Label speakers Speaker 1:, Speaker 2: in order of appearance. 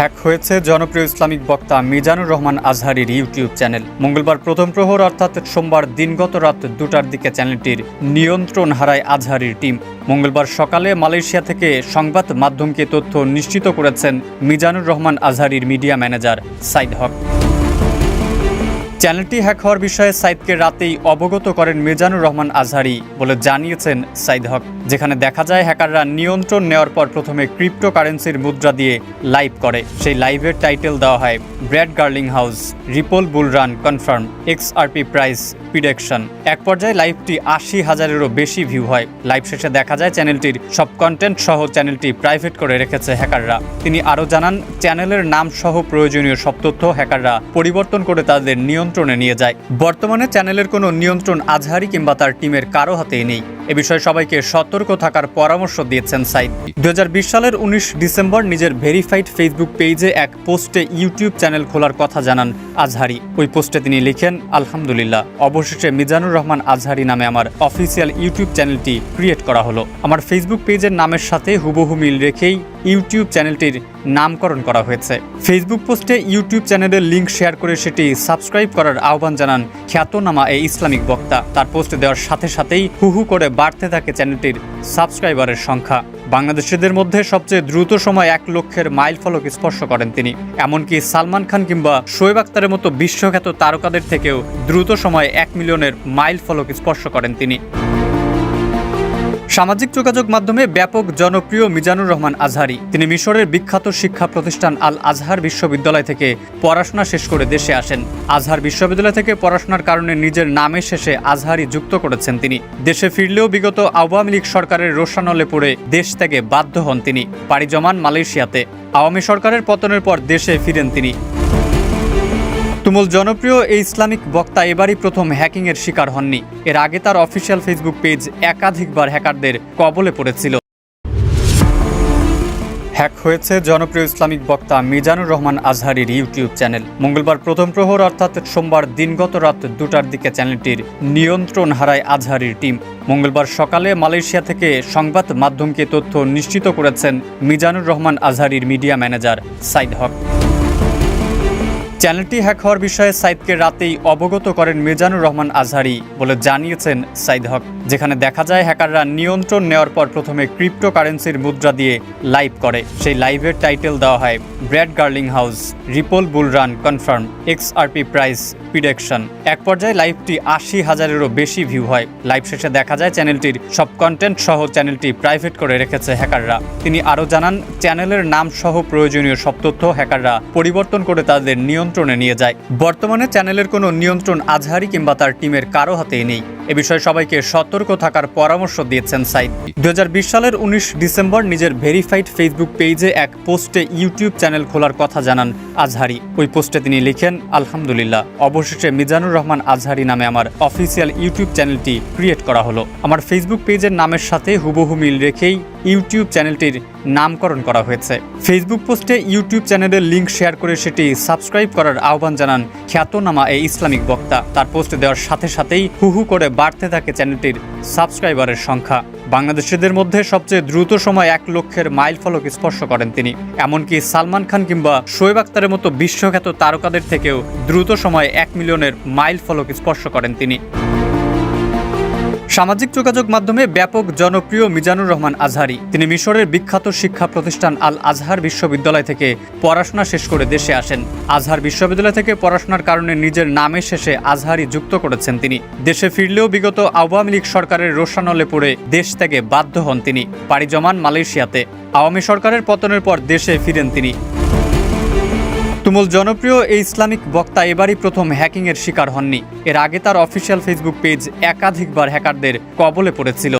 Speaker 1: Hack হয়েছে জনপ্রিয় Islamic বক্তা মিজানুর রহমান আজহারির ইউটিউব চ্যানেল। মঙ্গলবার প্রথম প্রহর অর্থাৎ সোমবার দিনগত রাত দুটার দিকে চ্যানেলটির নিয়ন্ত্রণ হারায় আজহারির টিম। মঙ্গলবার সকালে মালয়েশিয়া থেকে সংবাদ মাধ্যমকে তথ্য নিশ্চিত করেছেন মিজানুর রহমান আজহারির মিডিয়া ম্যানেজার সাইদ হক। চ্যানেলটি হ্যাক হওয়ার বিষয়ে সাইদকে রাতেই অবগত করেন মিজানুর রহমান আজহারি বলে জানিয়েছেন সাইদ হক, যেখানে দেখা যায় হ্যাকাররা নিয়ন্ত্রণ নেওয়ার পর প্রথমে ক্রিপ্টোকারেন্সির মুদ্রা দিয়ে লাইভ করে। সেই লাইভের টাইটেল দেওয়া হয়, Brad Garlinghouse, Ripple bull run confirm, X RP price prediction এক পর্যায়ে লাইভটি আশি হাজারেরও বেশি ভিউ হয়। লাইভ শেষে দেখা যায় চ্যানেলটির সব কন্টেন্ট সহ চ্যানেলটি প্রাইভেট করে রেখেছে হ্যাকাররা তিনি আরও জানান, চ্যানেলের নাম সহ প্রয়োজনীয় সব তথ্য হ্যাকাররা পরিবর্তন করে তাদের নিয়ন্ত্রণে নিয়ে যায়। বর্তমানে চ্যানেলের কোনো নিয়ন্ত্রণ আজহারি কিংবা তার টিমের কারও হাতেই নেই। এ বিষয়ে সবাইকে সতর্ক থাকার পরামর্শ দিয়েছেন সাইদ। দু হাজার বিশ সালের উনিশ ডিসেম্বর নিজের ভেরিফাইড ফেসবুক পেজে এক পোস্টে ইউটিউব চ্যানেল খোলার কথা জানান আজহারি। ওই পোস্টে তিনি লিখেন, আলহামদুলিল্লাহ অবশেষে মিজানুর রহমান আজহারি নামে আমার অফিসিয়াল ইউটিউব চ্যানেলটি ক্রিয়েট করা হলো। আমার ফেসবুক পেজের নামের সাথে হুবহু মিল রেখেই ইউটিউব চ্যানেলটির নামকরণ করা হয়েছে। ফেসবুক পোস্টে ইউটিউব চ্যানেলের লিঙ্ক শেয়ার করে সেটি সাবস্ক্রাইব করার আহ্বান জানান খ্যাতনামা এই ইসলামিক বক্তা। তার পোস্টে দেওয়ার সাথে সাথেই হুহু করে বাড়তে থাকে চ্যানেলটির সাবস্ক্রাইবারের সংখ্যা। বাংলাদেশিদের মধ্যে সবচেয়ে দ্রুত সময় এক লক্ষের মাইল ফলক স্পর্শ করেন তিনি। এমনকি সালমান খান কিংবা শোয়েব আক্তারের মতো বিশ্বখ্যাত তারকাদের থেকেও দ্রুত সময় এক মিলিয়নের মাইল ফলক স্পর্শ করেন তিনি। সামাজিক যোগাযোগ মাধ্যমে ব্যাপক জনপ্রিয় মিজানুর রহমান আজহারি। তিনি মিশরের বিখ্যাত শিক্ষা প্রতিষ্ঠান আল আজহার বিশ্ববিদ্যালয় থেকে পড়াশোনা শেষ করে দেশে আসেন। আজহার বিশ্ববিদ্যালয় থেকে পড়াশোনার কারণে নিজের নামের শেষে আজহারি যুক্ত করেছেন তিনি। দেশে ফিরলেও বিগত আওয়ামী লীগ সরকারের রোশানলে পড়ে দেশ থেকে বাধ্য হন তিনি। পাড়ি জমান মালয়েশিয়াতে। আওয়ামী সরকারের পতনের পর দেশে ফিরেন তিনি। তুমুল জনপ্রিয় এই ইসলামিক বক্তা এবারই প্রথম হ্যাকিংয়ের শিকার হননি। এর আগে তার অফিসিয়াল ফেসবুক পেজ একাধিকবার হ্যাকারদের কবলে পড়েছিল। হ্যাক হয়েছে জনপ্রিয় ইসলামিক বক্তা মিজানুর রহমান আজহারির ইউটিউব চ্যানেল। মঙ্গলবার প্রথম প্রহর অর্থাৎ সোমবার দিনগত রাত দুটার দিকে চ্যানেলটির নিয়ন্ত্রণ হারায় আজহারির টিম। মঙ্গলবার সকালে মালয়েশিয়া থেকে সংবাদ মাধ্যমকে তথ্য নিশ্চিত করেছেন মিজানুর রহমান আজহারির মিডিয়া ম্যানেজার সাইদ হক। চ্যানেলটি হ্যাক হওয়ার বিষয়ে সাইদকে রাতেই অবগত করেন মিজানুর রহমান আজহারি বলে জানিয়েছেন সাইদ হক, যেখানে দেখা যায় হ্যাকাররা নিয়ন্ত্রণ নেওয়ার পর প্রথমে ক্রিপ্টো কারেন্সির মুদ্রা দিয়ে লাইভ করে। সেই লাইভের টাইটেল দেওয়া হয়, Brad Garlinghouse, Ripple bull run confirm, X RP price prediction. এক পর্যায়ে লাইভটি আশি হাজারেরও বেশি ভিউ হয়। লাইভ শেষে দেখা যায় চ্যানেলটির সব কন্টেন্ট সহ চ্যানেলটি প্রাইভেট করে রেখেছে হ্যাকাররা। তিনি আরও জানান, চ্যানেলের নাম সহ প্রয়োজনীয় সব তথ্য হ্যাকাররা পরিবর্তন করে তাদের নিয়ন্ত্রণে নিয়ে যায়। বর্তমানে চ্যানেলের কোনো নিয়ন্ত্রণ আজহারি কিংবা তার টিমের কারও হাতেই নেই। এ বিষয়ে সবাইকে সতর্ক থাকার পরামর্শ দিয়েছেন সাইদ। দু হাজার বিশ সালের উনিশ ডিসেম্বর নিজের ভেরিফাইড ফেসবুক পেজে এক পোস্টে ইউটিউব চ্যানেল খোলার কথা জানান আজহারি। ওই পোস্টে তিনি লিখেন, আলহামদুলিল্লাহ, অবশেষে মিজানুর রহমান আজহারি নামে আমার অফিসিয়াল ইউটিউব চ্যানেলটি ক্রিয়েট করা হলো। আমার ফেসবুক পেজের নামের সাথে হুবহু মিল রেখেই ইউটিউব চ্যানেলটির নামকরণ করা হয়েছে। ফেসবুক পোস্টে ইউটিউব চ্যানেলের লিঙ্ক শেয়ার করে সেটি সাবস্ক্রাইব করার আহ্বান জানান খ্যাতনামা এই ইসলামিক বক্তা। তার পোস্টে দেওয়ার সাথে সাথেই হুহু করে বাড়তে থাকে চ্যানেলটির সাবস্ক্রাইবারের সংখ্যা। বাংলাদেশিদের মধ্যে সবচেয়ে দ্রুত সময় এক লক্ষের মাইল ফলক স্পর্শ করেন তিনি। এমনকি সালমান খান কিংবা শোয়েব আক্তারের মতো বিশ্বখ্যাত তারকাদের থেকেও দ্রুত সময় এক মিলিয়নের মাইল ফলক স্পর্শ করেন তিনি। সামাজিক যোগাযোগ মাধ্যমে ব্যাপক জনপ্রিয় মিজানুর রহমান আজহারি। তিনি মিশরের বিখ্যাত শিক্ষা প্রতিষ্ঠান আল আজহার বিশ্ববিদ্যালয় থেকে পড়াশোনা শেষ করে দেশে আসেন। আজহার বিশ্ববিদ্যালয় থেকে পড়াশোনার কারণে নিজের নামের শেষে আজহারি যুক্ত করেছেন তিনি। দেশে ফিরলেও বিগত আওয়ামী লীগ সরকারের রোশানলে পড়ে দেশ থেকে বাধ্য হন তিনি। পাড়ি জমান মালয়েশিয়াতে। আওয়ামী সরকারের পতনের পর দেশে ফিরেন তিনি। তুমুল জনপ্রিয় এই ইসলামিক বক্তা এবারই প্রথম হ্যাকিংয়ের শিকার হননি। এর আগে তার অফিসিয়াল ফেসবুক পেজ একাধিকবার হ্যাকারদের কবলে পড়েছিল।